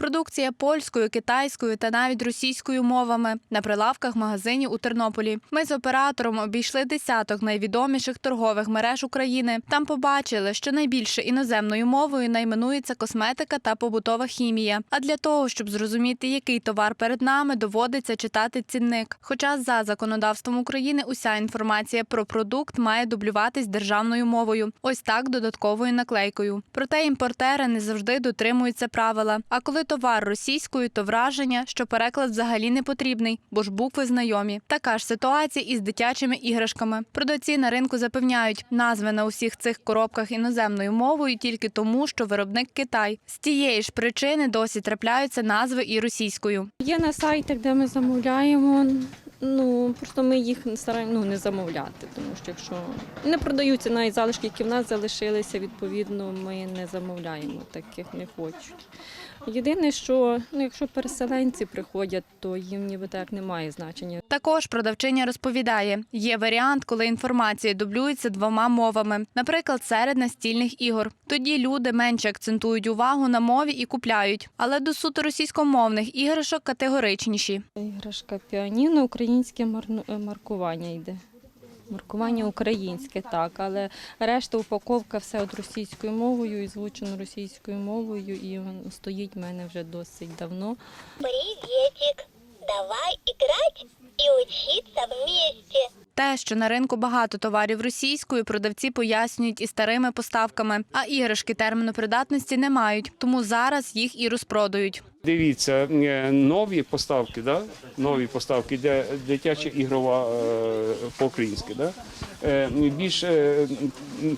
Продукція польською, китайською та навіть російською мовами на прилавках магазинів у Тернополі. Ми з оператором обійшли десяток найвідоміших торгових мереж України. Там побачили, що найбільше іноземною мовою найменується косметика та побутова хімія. А для того, щоб зрозуміти, який товар перед нами, доводиться читати цінник. Хоча за законодавством України уся інформація про продукт має дублюватись державною мовою. Ось так додатковою наклейкою. Проте імпортери не завжди дотримуються правила. А коли товар російською, то враження, що переклад взагалі не потрібний, бо ж букви знайомі. Така ж ситуація із дитячими іграшками. Продавці на ринку запевняють, назви на усіх цих коробках іноземною мовою тільки тому, що виробник Китай. З тієї ж причини досі трапляються назви і російською. Є на сайтах, де ми замовляємо. Ну просто ми їх стараємо ну, не замовляти, тому що якщо не продаються навіть залишки, які в нас залишилися, відповідно, ми не замовляємо, таких не хочуть. Єдине, що ну, якщо переселенці приходять, то їм ніби так немає значення. Також продавчиня розповідає, є варіант, коли інформація дублюється двома мовами, наприклад, серед настільних ігор. Тоді люди менше акцентують увагу на мові і купляють. Але до суто російськомовних іграшок категоричніші. Іграшка піаніно, українське е, маркування йде. Маркування українське, так, але решта упаковка все от російською мовою і звучено російською мовою, і стоїть в мене вже досить давно. Приветик, Що на ринку багато товарів російською, продавці пояснюють і старими поставками, а іграшки терміну придатності не мають, тому зараз їх і розпродають. Дивіться, е, нові поставки, да? нові поставки, де дитяча ігрова е, по-українськи. Да? Е, Більш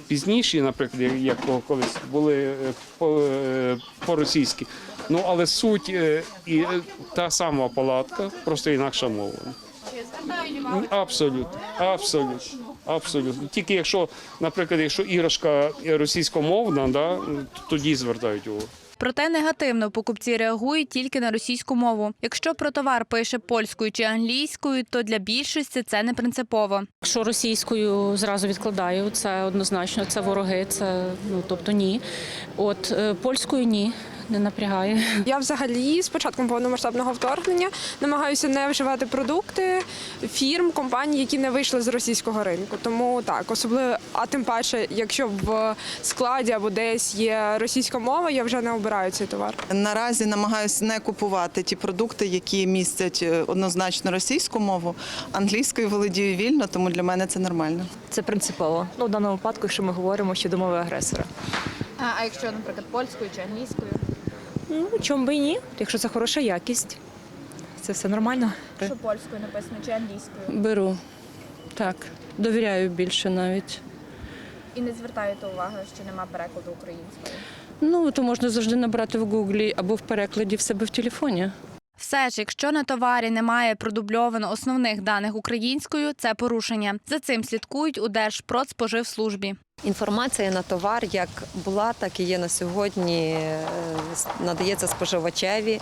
пізніші, наприклад, як колись були по- по-російськи. Ну, але суть і та сама палатка, просто інакша мова. Абсолютно, абсолютно, абсолютно. Тільки якщо, наприклад, якщо іграшка російськомовна, да, тоді звертають увагу. Проте негативно покупці реагують тільки на російську мову. Якщо про товар пише польською чи англійською, то для більшості це не принципово. Якщо російською зразу відкладаю, це однозначно, це вороги, це ну тобто ні. От е, польською ні, не напрягає. Я взагалі з початком повномасштабного вторгнення намагаюся не вживати продукти фірм, компаній, які не вийшли з російського ринку. Тому так, особливо, а тим паче, якщо в складі або десь є російська мова, я вже не обираю цей товар. Наразі намагаюся не купувати ті продукти, які містять е, однозначно російську мову. Англійською володію вільно, тому для мене це нормально. Це принципово. Ну, в даному випадку, якщо ми говоримо щодо мови агресора. А, а якщо, наприклад, польською чи англійською? Ну, чому би і ні? Якщо це хороша якість, це все нормально. Що польською написано чи англійською? Беру. Так, довіряю більше навіть. І не звертаєте уваги, що нема перекладу українською. Ну, то можна завжди набрати в гуглі або в перекладі в себе в телефоні. Все ж, якщо на товарі немає продубльовано основних даних українською, це порушення. За цим слідкують у Держпродспоживслужбі. Інформація на товар як була, так і є на сьогодні. е, Надається споживачеві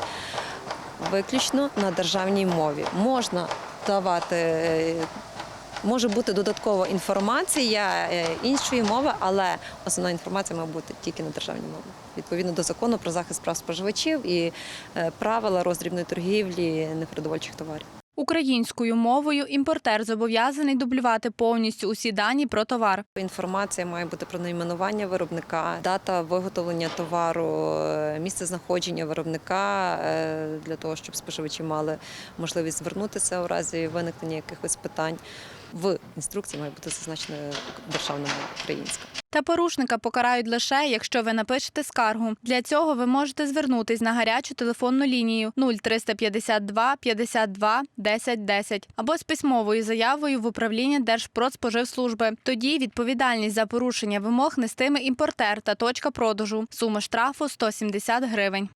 виключно на державній мові. Можна давати. Може бути додаткова інформація е, іншої мови, але основна інформація має бути тільки на державній мові. Відповідно до закону про захист прав споживачів і е, правила роздрібної торгівлі непродовольчих товарів. Українською мовою імпортер зобов'язаний дублювати повністю усі дані про товар. Інформація має бути про найменування виробника, дата виготовлення товару, е, місце знаходження виробника для того, щоб споживачі мали можливість звернутися у разі виникнення якихось питань. В інструкції має бути зазначена державна мова українська. Та порушника покарають лише, якщо ви напишете скаргу. Для цього ви можете звернутись на гарячу телефонну лінію 0352 52 10 10 або з письмовою заявою в управління Держпродспоживслужби. Тоді відповідальність за порушення вимог нестиме імпортер та точка продажу. Сума штрафу 170 гривень.